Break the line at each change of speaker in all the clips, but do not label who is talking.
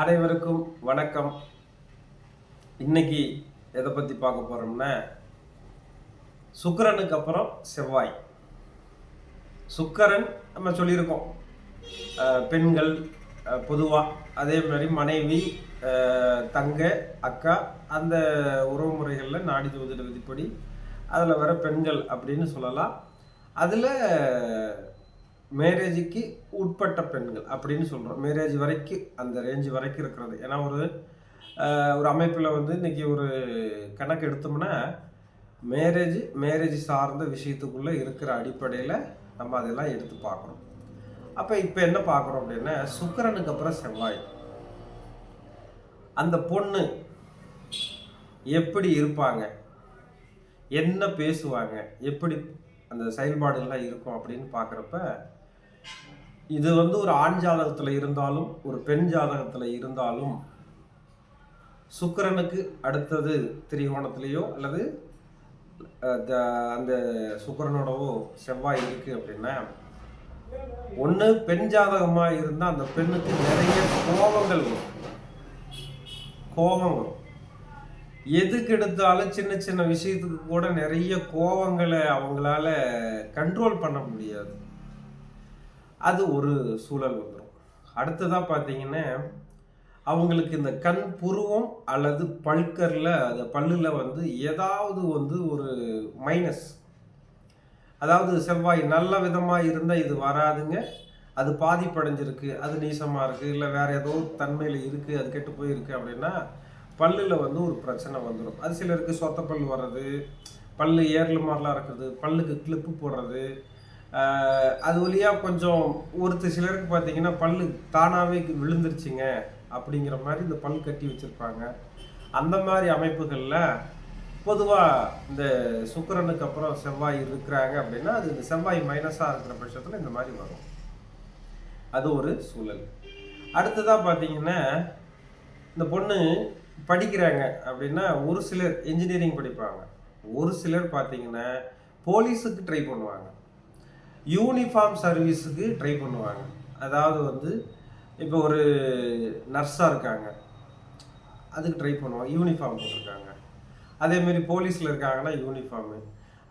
அனைவருக்கும் வணக்கம். இன்னைக்கு எதை பற்றி பார்க்க போகிறோம்னா சுக்கரனுக்கு அப்புறம் செவ்வாய். சுக்கரன் நம்ம சொல்லியிருக்கோம். பெண்கள் பொதுவாக அதே மாதிரி மனைவி தங்க அக்கா அந்த உறவுமுறைகளில் நாடி ஜோதிட விதிப்படி அதில் வர பெண்கள் அப்படின்னு சொல்லலாம். அதில் மேரேஜுக்கு உட்பட்ட பெண்கள் அப்படின்னு சொல்கிறோம் மேரேஜ் வரைக்கும் அந்த ரேஞ்சு வரைக்கும் இருக்கிறது. ஏன்னா ஒரு ஒரு அமைப்பில் வந்து இன்றைக்கி ஒரு கணக்கு எடுத்தோம்னா மேரேஜ் மேரேஜ் சார்ந்த விஷயத்துக்குள்ளே இருக்கிற அடிப்படையில் நம்ம அதெல்லாம் எடுத்து பார்க்குறோம் அப்போ இப்போ என்ன பார்க்குறோம் அப்படின்னா சுக்கரனுக்கு அப்புறம் செவ்வாய். அந்த பொண்ணு எப்படி இருப்பாங்க? என்ன பேசுவாங்க? எப்படி அந்த செயல்பாடுகள்லாம் இருக்கும் அப்படின்னு பார்க்குறப்ப இது வந்து ஒரு ஆண் ஜாதகத்தில் இருந்தாலும் ஒரு பெண் ஜாதகத்தில் இருந்தாலும் சுக்கரனுக்கு அடுத்தது திரிகோணத்திலேயோ அல்லது த- அந்த சுக்கரனோடவோ செவ்வாய் இருக்கு அப்படின்னா ஒன்று பெண் ஜாதகமாக இருந்தால் அந்த பெண்ணுக்கு நிறைய கோபங்கள் வரும். கோபம் வரும். எதுக்கு எடுத்தாலும் சின்ன சின்ன விஷயத்துக்கு கூட நிறைய கோபங்களை அவங்களால கண்ட்ரோல் பண்ண முடியாது. அது ஒரு சூழல் வந்துடும் அடுத்ததாக பார்த்தீங்கன்னா அவங்களுக்கு இந்த கண் புருவம் அல்லது பல்கரில் அந்த பல்லில் வந்து ஏதாவது வந்து ஒரு மைனஸ் அதாவது செவ்வாய் நல்ல விதமாக இருந்தால் இது வராதுங்க. அது பாதிப்படைஞ்சிருக்கு அது நீசமாக இருக்குது இல்லை வேறு ஏதோ தன்மையில் இருக்குது அது கெட்டு போயிருக்கு அப்படின்னா பல்லில் வந்து ஒரு பிரச்சனை வந்துடும் அது சிலருக்கு சொத்தப்பல் பல் வர்றது பல் ஏர்ல மாதிரிலாம் இருக்கிறது பல்லுக்கு கிளிப்பு போடுறது அது வழியாக கொஞ்சம் ஒருத்தர் சிலருக்கு பார்த்தீங்கன்னா பல்லு தானாகவே விழுந்துருச்சுங்க அப்படிங்கிற மாதிரி இந்த பல் கட்டி வச்சுருப்பாங்க. அந்த மாதிரி அமைப்புகளில் பொதுவாக இந்த சுக்கரனுக்கு அப்புறம் செவ்வாய் இருக்கிறாங்க அப்படின்னா அது இந்த செவ்வாய் மைனஸாக இருக்கிற பட்சத்தில் இந்த மாதிரி வரும். அது ஒரு சூழல். அடுத்ததாக பார்த்தீங்கன்னா இந்த பொண்ணு படிக்கிறாங்க அப்படின்னா ஒரு சிலர் இன்ஜினியரிங் படிப்பாங்க. ஒரு சிலர் பார்த்தீங்கன்னா போலீஸுக்கு ட்ரை பண்ணுவாங்க. யூனிஃபார்ம் சர்வீஸுக்கு ட்ரை பண்ணுவாங்க. அதாவது வந்து இப்போ ஒரு நர்ஸாக இருக்காங்க. அதுக்கு ட்ரை பண்ணுவாங்க. யூனிஃபார்ம் போட்டிருக்காங்க. அதேமாரி போலீஸில் இருக்காங்கன்னா யூனிஃபார்மு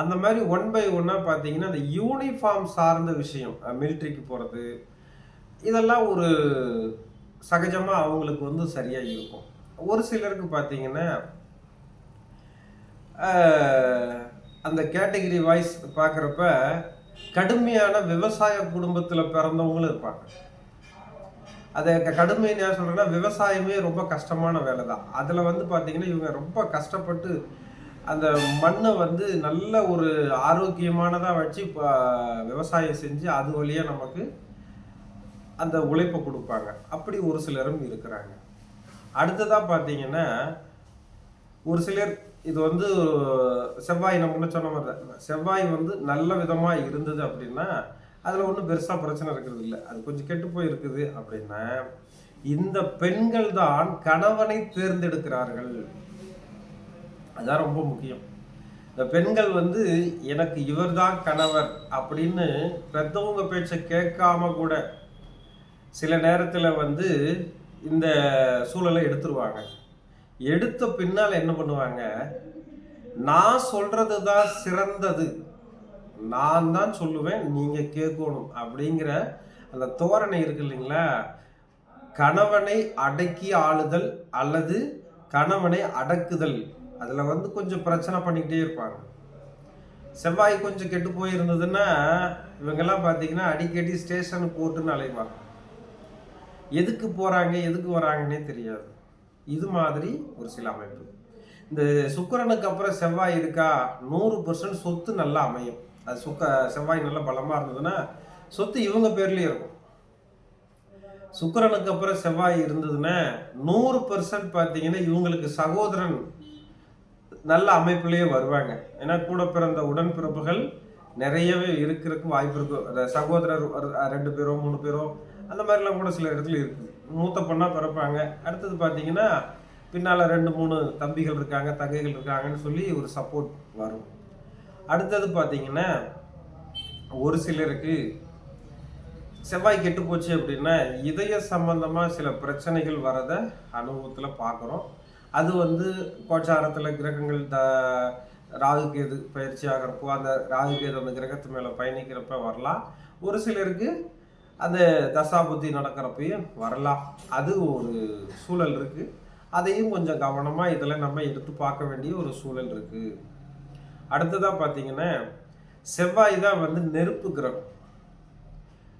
அந்த மாதிரி ஒன் பை ஒன்னாக பார்த்தீங்கன்னா அந்த யூனிஃபார்ம் சார்ந்த விஷயம் மிலிட்ரிக்கு போகிறது இதெல்லாம் ஒரு சகஜமாக அவங்களுக்கு வந்து சரியாக இருக்கும். ஒரு சிலருக்கு பார்த்தீங்கன்னா அந்த கேட்டகரி வாய்ஸ் பார்க்குறப்ப கடுமையான விவசாய குடும்பத்தில் பிறந்தவங்களும் இருப்பாங்க. அதை கடுமையாக கடுமைன்னு சொல்கிறேன்னா விவசாயமே ரொம்ப கஷ்டமான வேலை தான் அதில் வந்து பார்த்தீங்கன்னா இவங்க ரொம்ப கஷ்டப்பட்டு அந்த மண்ணை வந்து நல்ல ஒரு ஆரோக்கியமானதாக வச்சு விவசாயம் செஞ்சு அது வழியாக நமக்கு அந்த உழைப்பை கொடுப்பாங்க. அப்படி ஒரு சிலரும் இருக்கிறாங்க. அடுத்ததாக பார்த்தீங்கன்னா ஒரு சிலர் இது வந்து செவ்வாய் நம்ம சொன்ன மாதிரி தான். செவ்வாய் வந்து நல்ல விதமாக இருந்தது அப்படின்னா அதில் ஒன்றும் பெருசாக பிரச்சனை இருக்கிறது இல்லை. அது கொஞ்சம் கெட்டு போயிருக்குது அப்படின்னா இந்த பெண்கள் தான் கணவனை தேர்ந்தெடுக்கிறார்கள். அதுதான் ரொம்ப முக்கியம். இந்த பெண்கள் வந்து எனக்கு இவர்தான் கணவர் அப்படின்னு பெத்தவங்க பேச்சை கேட்காம கூட சில நேரத்தில் வந்து இந்த சூழலை எடுத்துருவாங்க. எடுத்த பின்னால் என்ன பண்ணுவாங்க? நான் சொல்றது தான் சிறந்தது. நான் தான் சொல்லுவேன் நீங்க கேட்கணும் அப்படிங்கிற அந்த தோரணை இருக்கு இல்லைங்களா? கணவனை அடக்கி ஆளுதல் அல்லது கணவனை அடக்குதல். அதில் வந்து கொஞ்சம் பிரச்சனை பண்ணிக்கிட்டே இருப்பாங்க. செவ்வாய் கொஞ்சம் கெட்டு போயிருந்ததுன்னா இவங்கெல்லாம் பார்த்தீங்கன்னா அடிக்கடி ஸ்டேஷனுக்கு போட்டுன்னு அலைவாங்க. எதுக்கு போகிறாங்க எதுக்கு வராங்கன்னே தெரியாது. இது மாதிரி ஒரு சில அமைப்பு. இந்த சுக்கரனுக்கு அப்புறம் செவ்வாய் இருக்கா? நூறு பர்சன்ட் சொத்து நல்லா அமையும். அது சுக்க செவ்வாய் நல்லா பலமாக இருந்ததுன்னா சொத்து இவங்க பேர்லேயே இருக்கும். சுக்கரனுக்கு அப்புறம் செவ்வாய் இருந்ததுன்னா நூறு பர்சன்ட் பார்த்தீங்கன்னா இவங்களுக்கு சகோதரன் நல்ல அமைப்புலேயே வருவாங்க. ஏன்னா கூட பிறந்த உடன்பிறப்புகள் நிறையவே இருக்கிறதுக்கு வாய்ப்பு இருக்கும் அந்த சகோதரர் ரெண்டு பேரோ மூணு பேரோ அந்த மாதிரிலாம் கூட சில இடத்துல இருக்குது. மூத்த பொண்ணாக பிறப்பாங்க. அடுத்தது பார்த்தீங்கன்னா பின்னால் ரெண்டு மூணு தம்பிகள் இருக்காங்க தங்கைகள் இருக்காங்கன்னு சொல்லி ஒரு சப்போர்ட் வரும். அடுத்தது பார்த்தீங்கன்னா ஒரு சிலருக்கு செவ்வாய் கெட்டு போச்சு அப்படின்னா இதய சம்பந்தமாக சில பிரச்சனைகள் வரதை அனுபவத்தில் பார்க்குறோம். அது வந்து கோச்சாரத்தில் கிரகங்கள் த ராகு கேது பயிற்சி ஆகிறப்போ அந்த ராகு கேது அந்த கிரகத்து மேலே பயணிக்கிறப்ப வரலாம். ஒரு சிலருக்கு அந்த தசாபுத்தி நடக்கிறப்பையும் வரலாம். அது ஒரு சூழல் இருக்குது அதையும் கொஞ்சம் கவனமாக இதில் நம்ம எடுத்து பார்க்க வேண்டிய ஒரு சூழல் இருக்குது அடுத்ததாக பார்த்தீங்கன்னா செவ்வாய் தான் வந்து நெருப்பு கிரகம்.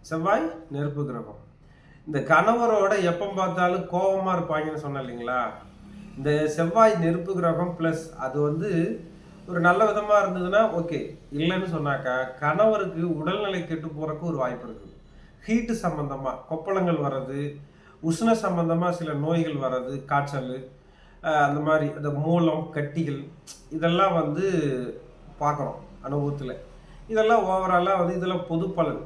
செவ்வாய் நெருப்பு கிரகம். இந்த கணவரோட எப்போ பார்த்தாலும் கோபமாக இருப்பாங்கன்னு சொன்னேன் இல்லைங்களா? இந்த செவ்வாய் நெருப்பு கிரகம் ப்ளஸ் அது வந்து ஒரு நல்ல விதமாக இருந்ததுன்னா ஓகே இல்லைன்னு சொன்னாக்கா கணவருக்கு உடல்நிலை கெட்டு போகிறக்கு ஒரு வாய்ப்பு இருக்குது ஹீட்டு சம்மந்தமாக கொப்பளங்கள் வர்றது உஷ்ண சம்பந்தமாக சில நோய்கள் வர்றது காய்ச்சல் அந்த மாதிரி அந்த மூலம் கட்டிகள் இதெல்லாம் வந்து பார்க்குறோம் அனுபவத்தில். இதெல்லாம் ஓவராலாக வந்து இதெல்லாம் பொது பலன்.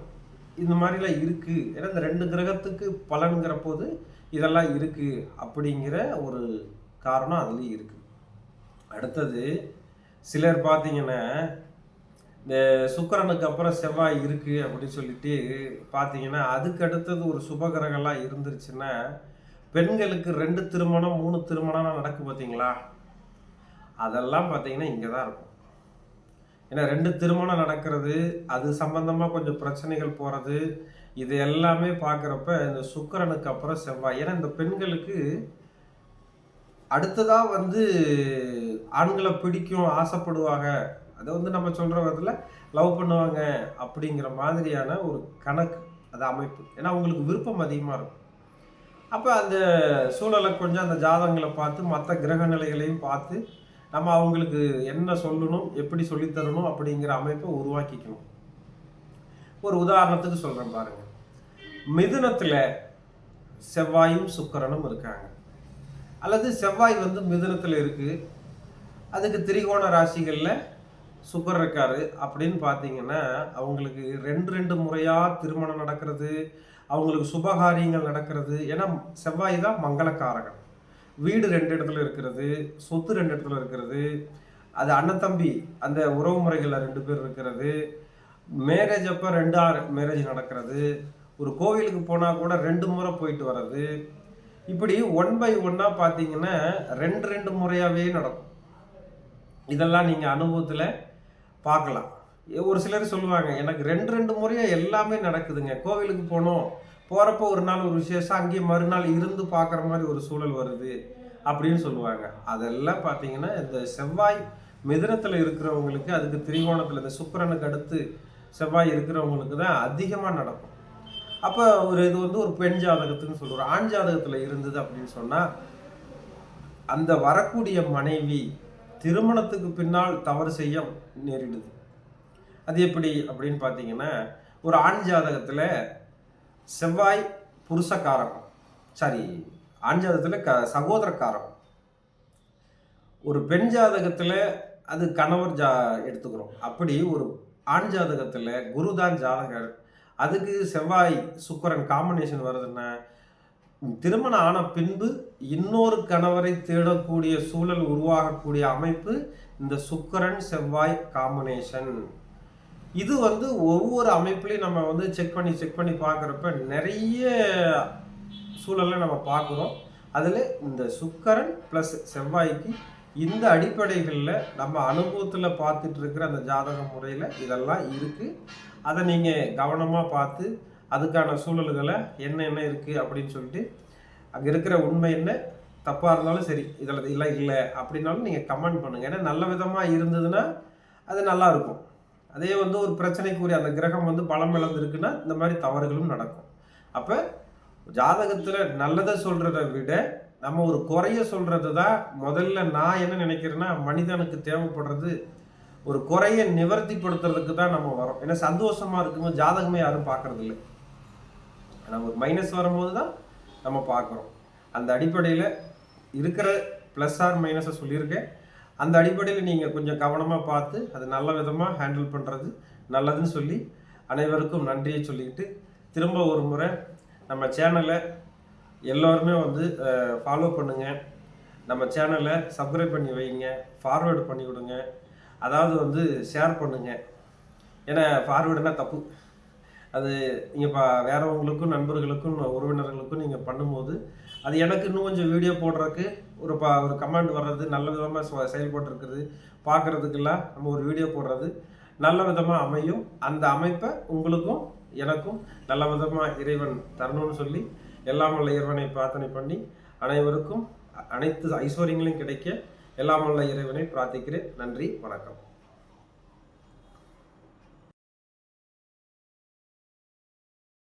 இந்த மாதிரிலாம் இருக்குது ஏன்னா இந்த ரெண்டு கிரகத்துக்கு பலனுங்கிற போது இதெல்லாம் இருக்குது அப்படிங்கிற ஒரு காரணம் அதுலேயும் இருக்குது அடுத்தது சிலர் பார்த்தீங்கன்னா இந்த சுக்கரனுக்கு அப்புறம் செவ்வாய் இருக்குது அப்படின்னு சொல்லிட்டு பார்த்தீங்கன்னா அதுக்கு அடுத்தது ஒரு சுபகிரகம்லாம் இருந்துருச்சுன்னா பெண்களுக்கு ரெண்டு திருமணம் மூணு திருமணம்லாம் நடக்கு பார்த்தீங்களா அதெல்லாம் பார்த்தீங்கன்னா இங்கே தான் இருக்கும். ஏன்னா ரெண்டு திருமணம் நடக்கிறது அது சம்பந்தமாக கொஞ்சம் பிரச்சனைகள் போகிறது இது எல்லாமே பார்க்குறப்ப இந்த சுக்கரனுக்கு அப்புறம் செவ்வாய். ஏன்னா இந்த பெண்களுக்கு அடுத்ததாக வந்து ஆண்களை பிடிக்கும் ஆசைப்படுவாங்க. அதை வந்து நம்ம சொல்கிற விதத்தில் லவ் பண்ணுவாங்க அப்படிங்கிற மாதிரியான ஒரு கணக்கு அது அமைப்பு. ஏன்னா அவங்களுக்கு விருப்பம் அதிகமாக இருக்கும். அப்போ அந்த சூழலை கொஞ்சம் அந்த ஜாதகங்களை பார்த்து மற்ற கிரக நிலைகளையும் பார்த்து நம்ம அவங்களுக்கு என்ன சொல்லணும் எப்படி சொல்லித் தரணும் அப்படிங்கிற அமைப்பை உருவாக்கிக்கணும். ஒரு உதாரணத்துக்கு சொல்கிறேன் பாருங்க. மிதுனத்தில் செவ்வாயும் சுக்கரனும் இருக்காங்க. அல்லது செவ்வாய் வந்து மிதுனத்தில் இருக்குது அதுக்கு திரிகோண ராசிகளில் சுகர் இருக்காரு. அப்படின்னு பார்த்தீங்கன்னா அவங்களுக்கு ரெண்டு ரெண்டு முறையாக திருமணம் நடக்கிறது அவங்களுக்கு சுபகாரியங்கள் நடக்கிறது. ஏன்னா செவ்வாய் தான் மங்களக்காரகன். வீடு ரெண்டு இடத்துல இருக்கிறது சொத்து ரெண்டு இடத்துல இருக்கிறது அது அண்ணன் தம்பி அந்த உறவு முறைகளில் ரெண்டு பேர் இருக்கிறது. மேரேஜ் அப்போ ரெண்டு ஆறு மேரேஜ் நடக்கிறது. ஒரு கோவிலுக்கு போனால் கூட ரெண்டு முறை போயிட்டு வர்றது. இப்படி ஒன் பை ஒன்னாக பார்த்தீங்கன்னா ரெண்டு ரெண்டு முறையாகவே நடக்கும். இதெல்லாம் நீங்கள் அனுபவத்தில் பார்க்கலாம். ஒரு சிலர் சொல்லுவாங்க எனக்கு ரெண்டு ரெண்டு முறையாக எல்லாமே நடக்குதுங்க. கோவிலுக்கு போனோம். போகிறப்போ ஒரு நாள் ஒரு விசேஷம் அங்கேயே மறுநாள் இருந்து பார்க்குற மாதிரி ஒரு சூழல் வருது. அப்படின்னு சொல்லுவாங்க. அதெல்லாம் பார்த்தீங்கன்னா இந்த செவ்வாய் மிதனத்தில் இருக்கிறவங்களுக்கு அதுக்கு திரிகோணத்தில் இந்த சுக்கரனுக்கு அடுத்து செவ்வாய் இருக்கிறவங்களுக்கு தான் அதிகமாக நடக்கும். அப்போ ஒரு இது வந்து ஒரு பெண் ஜாதகத்துன்னு சொல்லுவோம் ஆண் ஜாதகத்தில் இருந்தது அப்படின்னு சொன்னால் அந்த வரக்கூடிய மனைவி திருமணத்துக்கு பின்னால் தவறு செய்ய நேரிடுது. அது எப்படி அப்படின்னு பார்த்தீங்கன்னா ஒரு ஆண் ஜாதகத்தில் செவ்வாய் புருஷக்காரகம். சாரி ஆண் ஜாதகத்தில் க சகோதரக்காரகம். ஒரு பெண் ஜாதகத்தில் அது கணவர் ஜா எடுத்துக்கிறோம். அப்படி ஒரு ஆண் ஜாதகத்தில் குருதான் ஜாதகர். அதுக்கு செவ்வாய் சுக்கரன் காம்பினேஷன் வருதுன்னா திருமணம் ஆன பின்பு இன்னொரு கணவரை தேடக்கூடிய சூழல் உருவாகக்கூடிய அமைப்பு இந்த சுக்கரன் செவ்வாய் காம்பினேஷன் இது வந்து ஒவ்வொரு அமைப்புலையும் நம்ம வந்து செக் பண்ணி செக் பண்ணி பார்க்குறப்ப நிறைய சூழலை நம்ம பார்க்குறோம். அதில் இந்த சுக்கரன் ப்ளஸ் செவ்வாய்க்கு இந்த அடிப்படைகளில் நம்ம அனுபவத்தில் பார்த்துட்டு இருக்கிற அந்த ஜாதக முறையில் இதெல்லாம் இருக்குது அதை நீங்கள் கவனமாக பார்த்து அதுக்கான சூழல்களை என்ன என்ன இருக்குது அப்படின்னு சொல்லிட்டு அங்கே இருக்கிற உண்மை என்ன தப்பாக இருந்தாலும் சரி இதில் இல்லை இல்லை அப்படின்னாலும் நீங்கள் கமெண்ட் பண்ணுங்கள் ஏன்னா நல்ல விதமாக இருந்ததுன்னா அது நல்லா இருக்கும். அதே வந்து ஒரு பிரச்சனைக்குரிய அந்த கிரகம் வந்து பலம் இழந்திருக்குன்னா இந்த மாதிரி தவறுகளும் நடக்கும். அப்போ ஜாதகத்தில் நல்லதை சொல்கிறத விட நம்ம ஒரு குறைய சொல்கிறது தான் முதல்ல நான் என்ன நினைக்கிறேன்னா மனிதனுக்கு தேவைப்படுறது ஒரு குறைய நிவர்த்திப்படுத்துறதுக்கு தான் நம்ம வரோம். ஏன்னா சந்தோஷமாக இருக்கும்போது ஜாதகமே யாரும் பார்க்கறதில்ல. ஆனால் ஒரு மைனஸ் வரும்போது தான் நம்ம பார்க்குறோம். அந்த அடிப்படையில் இருக்கிற ப்ளஸ் ஆர் மைனஸை சொல்லியிருக்கேன். அந்த அடிப்படையில் நீங்கள் கொஞ்சம் கவனமாக பார்த்து அது நல்ல விதமாக ஹேண்டில் பண்ணுறது நல்லதுன்னு சொல்லி அனைவருக்கும் நன்றியை சொல்லிக்கிட்டு திரும்ப ஒரு முறை நம்ம சேனலை எல்லோருமே வந்து ஃபாலோ பண்ணுங்கள் நம்ம சேனலை சப்ஸ்கிரைப் பண்ணி வைங்க. ஃபார்வேர்டு பண்ணி விடுங்க அதாவது வந்து ஷேர் பண்ணுங்கள் ஏன்னா ஃபார்வேர்டுனா தப்பு. அது நீங்கள் பா வேறவங்களுக்கும் நண்பர்களுக்கும் உறவினர்களுக்கும் நீங்கள் பண்ணும்போது அது எனக்கு இன்னும் கொஞ்சம் வீடியோ போடுறதுக்கு ஒரு ப ஒரு கமெண்ட் வர்றது நல்ல விதமாக செயல்பட்டுருக்குது. பார்க்குறதுக்கெல்லாம் நம்ம ஒரு வீடியோ போடுறது நல்ல விதமாக அமையும். அந்த அமைப்பை உங்களுக்கும் எனக்கும் நல்ல விதமாக இறைவன் தரணும்னு சொல்லி எல்லாம் வல்ல இறைவனை பிரார்த்தனை பண்ணி அனைவருக்கும் அனைத்து ஐஸ்வர்யங்களும் கிடைக்க எல்லாம் வல்ல இறைவனை பிரார்த்திக்கிறேன். நன்றி வணக்கம்.